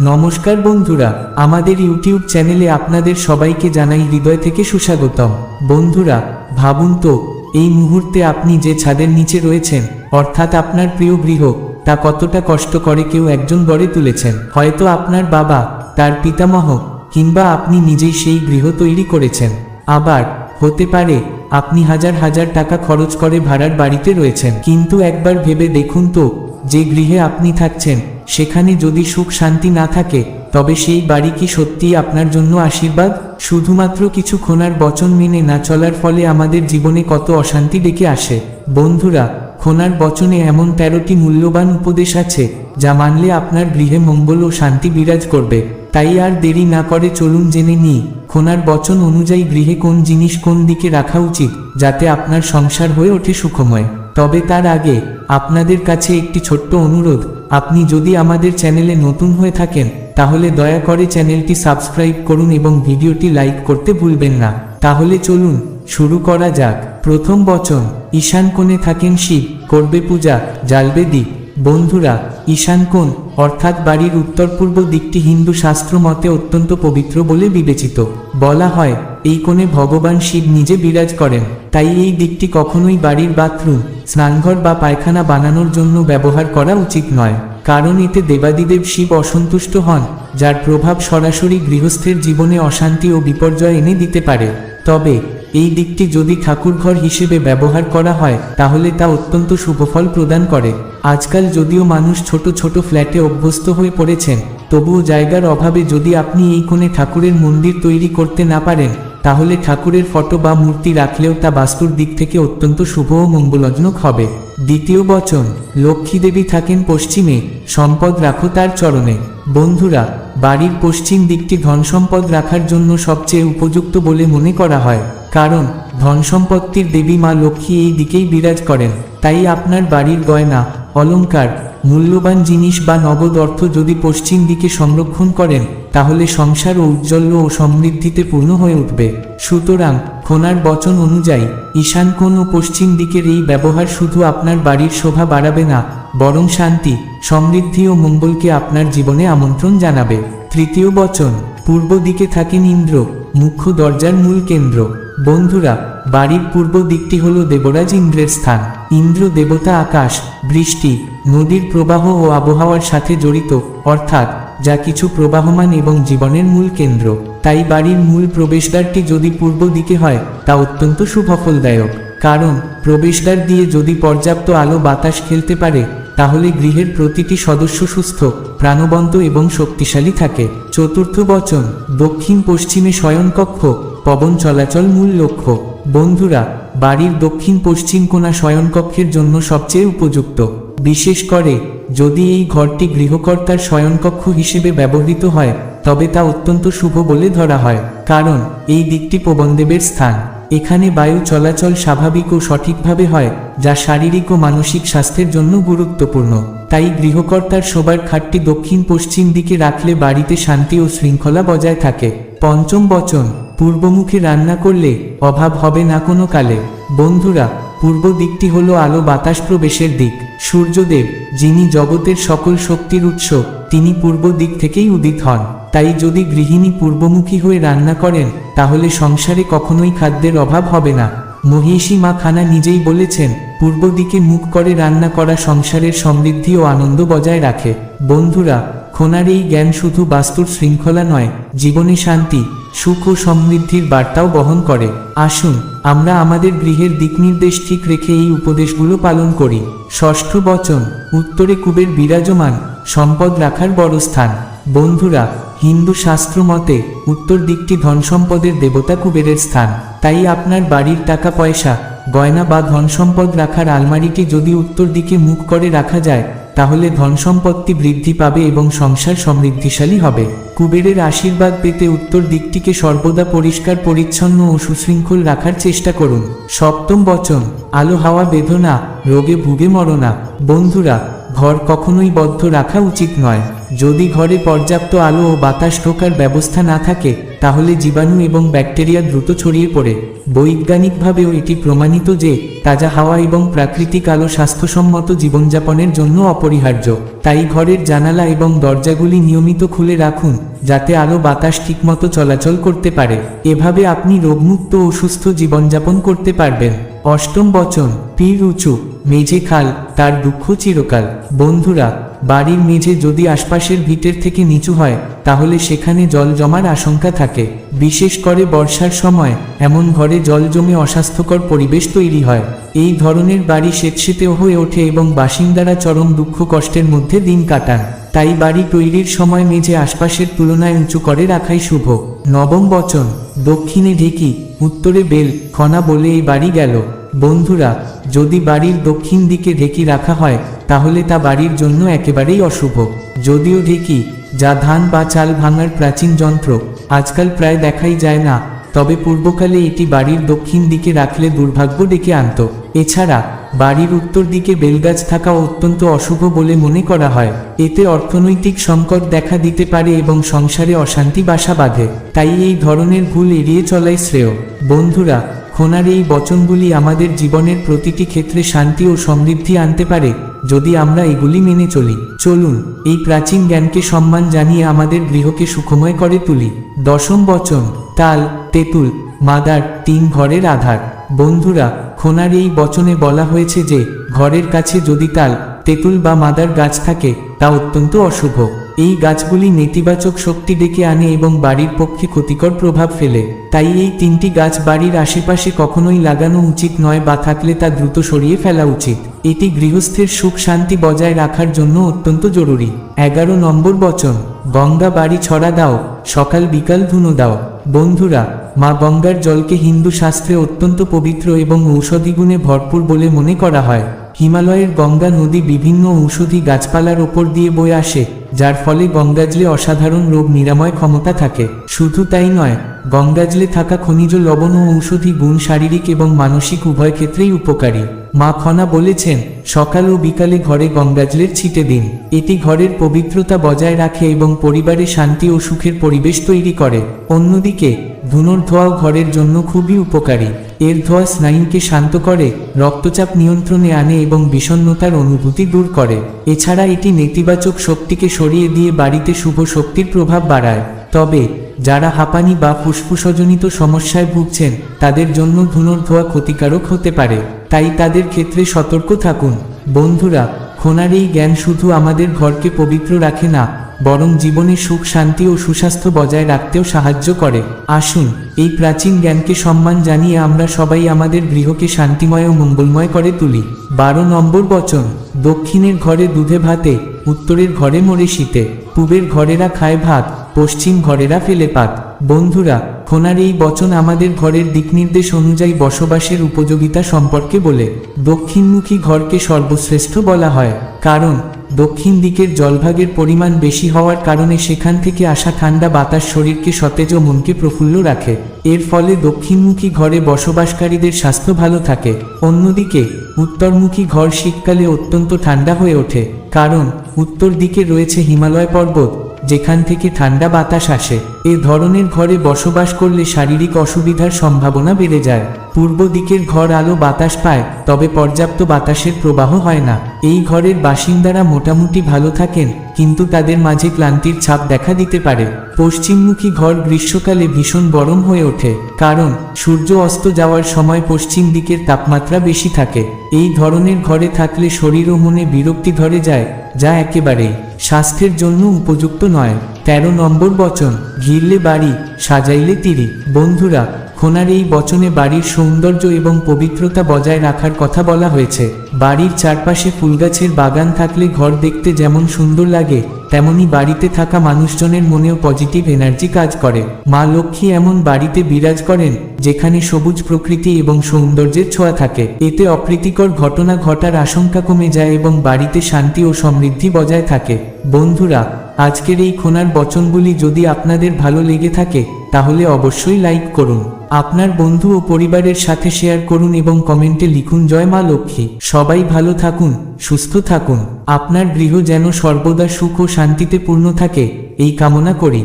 নমস্কার বন্ধুরা, আমাদের ইউটিউব চ্যানেলে আপনাদের সবাইকে জানাই হৃদয় থেকে সুস্বাগতম। বন্ধুরা, ভাবুন তো, এই মুহূর্তে আপনি যে ছাদের নিচে রয়েছেন, অর্থাৎ আপনার প্রিয় গৃহ, তা কতটা কষ্ট করে কেউ একজন গড়ে তুলেছেন? হয়তো আপনার বাবা, তার পিতামহ, কিংবা আপনি নিজেই সেই গৃহ তৈরি করেছেন। আবার, হতে পারে, আপনি হাজার হাজার টাকা খরচ করে ভাড়ার বাড়িতে রয়েছেন। কিন্তু একবার ভেবে দেখুন তো, যে গৃহে আপনি থাকছেন সেখানে যদি সুখ শান্তি না থাকে, তবে সেই বাড়ি কি সত্যিই আপনার জন্য আশীর্বাদ? শুধুমাত্র কিছু খোনার বচন মেনে না চলার ফলে আমাদের জীবনে কত অশান্তি ডেকে আসে। বন্ধুরা, খোনার বচনে এমন তেরোটি মূল্যবান উপদেশ আছে, যা মানলে আপনার গৃহে মঙ্গল ও শান্তি বিরাজ করবে। তাই আর দেরি না করে চলুন জেনে নিই, খোনার বচন অনুযায়ী গৃহে কোন জিনিস কোন দিকে রাখা উচিত, যাতে আপনার সংসার হয়ে ওঠে সুখময়। তবে তার আগে, আপনাদের কাছে একটি ছোট্ট অনুরোধ, আপনি যদি আমাদের চ্যানেলে নতুন হয়ে থাকেন, তাহলে দয়া করে চ্যানেলটি সাবস্ক্রাইব করুন এবং ভিডিওটি লাইক করতে ভুলবেন না। তাহলে চলুন, শুরু করা যাক। প্রথম বচন, ঈশান কোণে থাকেন শিব, করবে পূজা, জ্বালবে দ্বীপ বন্ধুরা ঈশান কোণ অর্থাৎ বাড়ির উত্তর পূর্ব দিকটি হিন্দু শাস্ত্র মতে অত্যন্ত পবিত্র বলে বিবেচিত। বলা হয়, এই কোণে ভগবান শিব নিজে বিরাজ করেন। তাই এই দিকটি কখনোই বাড়ির বাথরুম, স্নানঘর বা পায়খানা বানানোর জন্য ব্যবহার করা উচিত নয়। কারণ এতে দেবাদিদেব শিব অসন্তুষ্ট হন, যার প্রভাব সরাসরি গৃহস্থের জীবনে অশান্তি ও বিপর্যয় এনে দিতে পারে। তবে, এই দিকটি যদি ঠাকুরঘর হিসেবে ব্যবহার করা হয়, তাহলে তা অত্যন্ত শুভফল প্রদান করে। আজকাল যদিও মানুষ ছোট ছোট ফ্ল্যাটে অভ্যস্ত হয়ে পড়েছেন, তবুও জায়গার অভাবে যদি আপনি এই কোণে ঠাকুরের মন্দির তৈরি করতে না পারেন তাহলে ঠাকুরের ফটো বা মূর্তি রাখলেও তা বাস্তুর দিক থেকে অত্যন্ত শুভ ও মঙ্গলজনক হবে। দ্বিতীয় বচন, লক্ষ্মী দেবী থাকেন পশ্চিমে, সম্পদ রাখো তার চরণে। বন্ধুরা, বাড়ির পশ্চিম দিকটি ধন সম্পদ রাখার জন্য সবচেয়ে উপযুক্ত বলে মনে করা হয়। কারণ, ধন সম্পত্তির দেবী মা লক্ষ্মী এই দিকেই বিরাজ করেন। তাই আপনার বাড়ির গয়না, অলংকার মূল্যবান জিনিস বা নগদ অর্থ যদি পশ্চিম দিকে সংরক্ষণ করেন, তাহলে সংসার ও উজ্জ্বল্য ও সমৃদ্ধিতে পূর্ণ হয়ে উঠবে। সুতরাং, খোনার বচন অনুযায়ী, ঈশান কোণ ও পশ্চিম দিকের এই ব্যবহার শুধু আপনার বাড়ির শোভা বাড়াবে না, বরং শান্তি, সমৃদ্ধি ও মঙ্গলকে আপনার জীবনে আমন্ত্রণ জানাবে। তৃতীয় বচন, পূর্ব দিকে থাকেন ইন্দ্র, মুখ্য দরজার মূল কেন্দ্র। বন্ধুরা, বাড়ির পূর্ব দিকটি হল দেবরাজ ইন্দ্রের স্থান। ইন্দ্র দেবতা আকাশ, বৃষ্টি, নদীর প্রবাহ ও আবহাওয়ার সাথে জড়িত, অর্থাৎ যা কিছু প্রবাহমান এবং জীবনের মূল কেন্দ্র। তাই বাড়ির মূল প্রবেশদ্বারটি যদি পূর্ব দিকে হয়, তা অত্যন্ত সুফলদায়ক কারণ, প্রবেশদ্বার দিয়ে যদি পর্যাপ্ত আলো বাতাস খেলতে পারে তাহলে গৃহের প্রতিটি সদস্য সুস্থ, প্রাণবন্ত এবং শক্তিশালী থাকে। চতুর্থ বচন, দক্ষিণ পশ্চিমে শয়নকক্ষ, পবন চলাচল মূল লক্ষ্য। বন্ধুরা, বাড়ির দক্ষিণ পশ্চিম কোণা শয়নকক্ষের জন্য সবচেয়ে উপযুক্ত। বিশেষ করে, যদি এই ঘরটি গৃহকর্তার শয়নকক্ষ হিসেবে ব্যবহৃত হয়, তবে তা অত্যন্ত শুভ বলে ধরা হয়। কারণ, এই দিকটি পবনদেবের স্থান। এখানে বায়ু চলাচল স্বাভাবিক ও সঠিকভাবে হয়, যা শারীরিক ও মানসিক স্বাস্থ্যের জন্য গুরুত্বপূর্ণ। তাই গৃহকর্তার শোবার খাটটি দক্ষিণ পশ্চিম দিকে রাখলে বাড়িতে শান্তি ও শৃঙ্খলা বজায় থাকে। পঞ্চম বচন, পূর্বমুখী রান্না করলে অভাব হবে না কোনো কালে। বন্ধুরা, পূর্ব দিকটি হলো আলো বাতাস প্রবেশের দিক। সূর্যদেব, যিনি জগতের সকল শক্তির উৎস, তিনি পূর্ব দিক থেকেই উদিত হন। তাই যদি গৃহিণী পূর্বমুখী হয়ে রান্না করেন, তাহলে সংসারে কখনোই খাদ্যের অভাব হবে না। মহিষী মা খানা নিজেই বলেছেন, পূর্ব দিকে মুখ করে রান্না করা সংসারের সমৃদ্ধি ও আনন্দ বজায় রাখে। বন্ধুরা, খোনার এই জ্ঞান শুধু বাস্তুর শৃঙ্খলা নয়, জীবনে শান্তি, সুখ ও সমৃদ্ধির বার্তাও বহন করে। আসুন, আমরা আমাদের গৃহের দিকনির্দেশ ঠিক রেখে এই উপদেশগুলো পালন করি। ষষ্ঠ বচন, উত্তরে কুবের বিরাজমান, সম্পদ রাখার বড় স্থান। বন্ধুরা হিন্দু শাস্ত্র মতে, উত্তর দিকটি ধন সম্পদের দেবতা কুবেরের স্থান। তাই আপনার বাড়ির টাকা পয়সা গয়না বা ধন সম্পদ রাখার আলমারিটি যদি উত্তর দিকে মুখ করে রাখা যায়, তাহলে ধন সম্পত্তি বৃদ্ধি পাবে এবং সংসার সমৃদ্ধিশালী হবে। কুবেরের আশীর্বাদ পেতে উত্তর দিকটিকে সর্বদা পরিষ্কার, পরিচ্ছন্ন ও সুশৃঙ্খল রাখার চেষ্টা করুন। সপ্তম বচন, আলো, হাওয়া, বেদনা, রোগে ভুগে মরনা। বন্ধুরা, ঘর কখনোই বদ্ধ রাখা উচিত নয়। যদি ঘরে পর্যাপ্ত আলো ও বাতাস ঢোকার ব্যবস্থা না থাকে, তাহলে জীবাণু এবং ব্যাকটেরিয়া দ্রুত ছড়িয়ে পড়ে। বৈজ্ঞানিকভাবেও এটি প্রমাণিত যে, তাজা হাওয়া এবং প্রাকৃতিক আলো স্বাস্থ্যসম্মত জীবনযাপনের জন্য অপরিহার্য। তাই ঘরের জানালা এবং দরজাগুলি নিয়মিত খুলে রাখুন, যাতে আলো বাতাস ঠিকমতো চলাচল করতে পারে। এভাবে আপনি রোগমুক্ত ও সুস্থ জীবনযাপন করতে পারবেন। অষ্টম বচন, পীর উঁচু, মেঝে খাল, তার দুঃখ চিরকাল। বন্ধুরা বাড়ির মেঝে যদি আশপাশের ভিটের থেকে নিচু হয়, তাহলে সেখানে জল জমার আশঙ্কা থাকে। বিশেষ করে বর্ষার সময়, এমন ঘরে জল জমে অস্বাস্থ্যকর পরিবেশ তৈরি হয়। এই ধরনের বাড়ি স্বেচ্ছেতেও হয়ে ওঠে এবং বাসিন্দারা চরম দুঃখ কষ্টের মধ্যে দিন কাটান। তাই বাড়ি তৈরির সময় মেঝে আশপাশের তুলনায় উঁচু করে রাখাই শুভ। নবম বচন, দক্ষিণে ঢেকি, উত্তরে বেল, খনা বলে এই বাড়ি গেল। বন্ধুরা, যদি বাড়ির দক্ষিণ দিকে ঢেকি রাখা হয় তাহলে তা বাড়ির জন্য একেবারেই অশুভ। যদিও ঢেকি, যা ধান বা চাল ভাঙার প্রাচীন যন্ত্র, আজকাল প্রায় দেখাই যায় না, তবে পূর্বকালে এটি বাড়ির দক্ষিণ দিকে রাখলে দুর্ভাগ্য ডেকে আনত। এছাড়া, বাড়ির উত্তর দিকে বেলগাছ থাকা অত্যন্ত অশুভ বলে মনে করা হয়। এতে অর্থনৈতিক সংকট দেখা দিতে পারে এবং সংসারে অশান্তি বাসা বাঁধে। তাই এই ধরনের ভুল এড়িয়ে চলাই শ্রেয়। বন্ধুরা খোনার এই বচনগুলি আমাদের জীবনের প্রতিটি ক্ষেত্রে শান্তি ও সমৃদ্ধি আনতে পারে, যদি আমরা এগুলি মেনে চলি। চলুন, এই প্রাচীন জ্ঞানকে সম্মান জানিয়ে আমাদের গৃহকে সুখময় করে তুলি। দশম বচন, তাল, তেঁতুল, মাদার, তিন ঘরের আধার। বন্ধুরা খোনার এই বচনে বলা হয়েছে যে, ঘরের কাছে যদি তাল তেঁতুল বা মাদার গাছ থাকে, তা অত্যন্ত অশুভ। এই গাছগুলি নেতিবাচক শক্তি ডেকে আনে এবং বাড়ির পক্ষে ক্ষতিকর প্রভাব ফেলে। তাই এই তিনটি গাছ বাড়ির আশেপাশে কখনোই লাগানো উচিত নয় বা থাকলে তা দ্রুত সরিয়ে ফেলা উচিত। এটি গৃহস্থের সুখ শান্তি বজায় রাখার জন্য অত্যন্ত জরুরি। এগারো নম্বর বচন, গঙ্গা বাড়ি ছড়া দাও, সকাল বিকাল ধুনো দাও। বন্ধুরা, মা গঙ্গার জলকে হিন্দু শাস্ত্রে অত্যন্ত পবিত্র এবং ঔষধি গুণে ভরপুর বলে মনে করা হয়। হিমালয়ের গঙ্গা নদী বিভিন্ন ঔষধি গাছপালার ওপর দিয়ে বয়ে আসে, যার ফলে গঙ্গাজলে অসাধারণ রোগ নিরাময় ক্ষমতা থাকে। শুধু তাই নয়, গঙ্গাজলে থাকা খনিজ লবণ ও ঔষধি গুণ শারীরিক এবং মানসিক উভয় ক্ষেত্রেই উপকারী। মা খনা বলেছেন, সকাল ও বিকালে ঘরে গঙ্গাজলের ছিটে দিন। এটি ঘরের পবিত্রতা বজায় রাখে এবং পরিবারে শান্তি ও সুখের পরিবেশ তৈরি করে। অন্যদিকে ধুনোর ধোয়াও ঘরের জন্য খুবই উপকারী। এর ধোয়া স্নায়ুকে শান্ত করে, রক্তচাপ নিয়ন্ত্রণে আনে এবং বিষণ্ণতার অনুভূতি দূর করে। এছাড়া এটি নেতিবাচক শক্তিকে সরিয়ে দিয়ে বাড়িতে শুভ শক্তির প্রভাব বাড়ায়। তবে, যারা হাঁপানি বা ফুসফুসজনিত সমস্যায় ভুগছেন, তাদের জন্য ধুনোর ধোয়া ক্ষতিকারক হতে পারে। তাই তাদের ক্ষেত্রে সতর্ক থাকুন। বন্ধুরা, খোনার এই জ্ঞান শুধু আমাদের ঘরকে পবিত্র রাখে না বরং জীবনে সুখ, শান্তি ও সুস্বাস্থ্য বজায় রাখতেও সাহায্য করে। আসুন, এই প্রাচীন জ্ঞানকে সম্মান জানিয়ে আমরা সবাই আমাদের গৃহকে শান্তিময় ও মঙ্গলময় করে তুলি। বারো নম্বর বচন, দক্ষিণের ঘরে দুধে ভাতে, উত্তরের ঘরে মরে শীতে, পূবের ঘরেরা খায় ভাত, পশ্চিম ঘরেরা ফেলে পাত। বন্ধুরা, খোনার এই বচন আমাদের ঘরের দিকনির্দেশ অনুযায়ী বসবাসের উপযোগিতা সম্পর্কে বলে। দক্ষিণমুখী ঘরকে সর্বশ্রেষ্ঠ বলা হয়, কারণ দক্ষিণ দিকের জলভাগের পরিমাণ বেশি হওয়ার কারণে সেখান থেকে আসা ঠান্ডা বাতাস শরীরকে সতেজ ও মনকে প্রফুল্ল রাখে। এর ফলে দক্ষিণমুখী ঘরে বসবাসকারীদের স্বাস্থ্য ভালো থাকে। অন্যদিকে, উত্তরমুখী ঘর শীতকালে অত্যন্ত ঠান্ডা হয়ে ওঠে, কারণ উত্তর দিকে রয়েছে হিমালয় পর্বত, যেখান থেকে ঠান্ডা বাতাস আসে। এ ধরনের ঘরে বসবাস করলে শারীরিক অসুবিধার সম্ভাবনা বেড়ে যায়। পূর্ব দিকের ঘর আলো বাতাস পায়, তবে পর্যাপ্ত বাতাসের প্রবাহ হয় না। এই ঘরের বাসিন্দারা মোটামুটি ভালো থাকেন, কিন্তু তাদের মাঝে ক্লান্তির ছাপ দেখা দিতে পারে। পশ্চিমমুখী ঘর গ্রীষ্মকালে ভীষণ গরম হয়ে ওঠে, কারণ সূর্য অস্ত যাওয়ার সময় পশ্চিম দিকের তাপমাত্রা বেশি থাকে। এই ধরনের ঘরে থাকলে শরীর ও মনে বিরক্তি ধরে যায়, যা একেবারেই স্বাস্থ্যের জন্য উপযুক্ত নয়। তেরো নম্বর বচন, ঘিরলে বাড়ি, সাজাইলে তিরি। বন্ধুরা খোনার এই বচনে বাড়ির সৌন্দর্য এবং পবিত্রতা বজায় রাখার কথা বলা হয়েছে। বাড়ির চারপাশে ফুলগাছের বাগান থাকলে ঘর দেখতে যেমন সুন্দর লাগে, তেমনি বাড়িতে থাকা মানুষজনের মনেও পজিটিভ এনার্জি কাজ করে। মা লক্ষ্মী এমন বাড়িতে বিরাজ করেন, যেখানে সবুজ প্রকৃতি এবং সৌন্দর্যের ছোঁয়া থাকে। এতে অপ্রীতিকর ঘটনা ঘটার আশঙ্কা কমে যায় এবং বাড়িতে শান্তি ও সমৃদ্ধি বজায় থাকে। বন্ধুরা আজকের এই খোনার বচনগুলি যদি আপনাদের ভালো লেগে থাকে, তাহলে অবশ্যই লাইক করুন। আপনার বন্ধু ও পরিবারের সাথে শেয়ার করুন এবং কমেন্টে লিখুন, জয় মা লক্ষ্মী। সবাই ভালো থাকুন, সুস্থ থাকুন। আপনার গৃহ যেন সর্বদা সুখ ও শান্তিতে পূর্ণ থাকে, এই কামনা করি।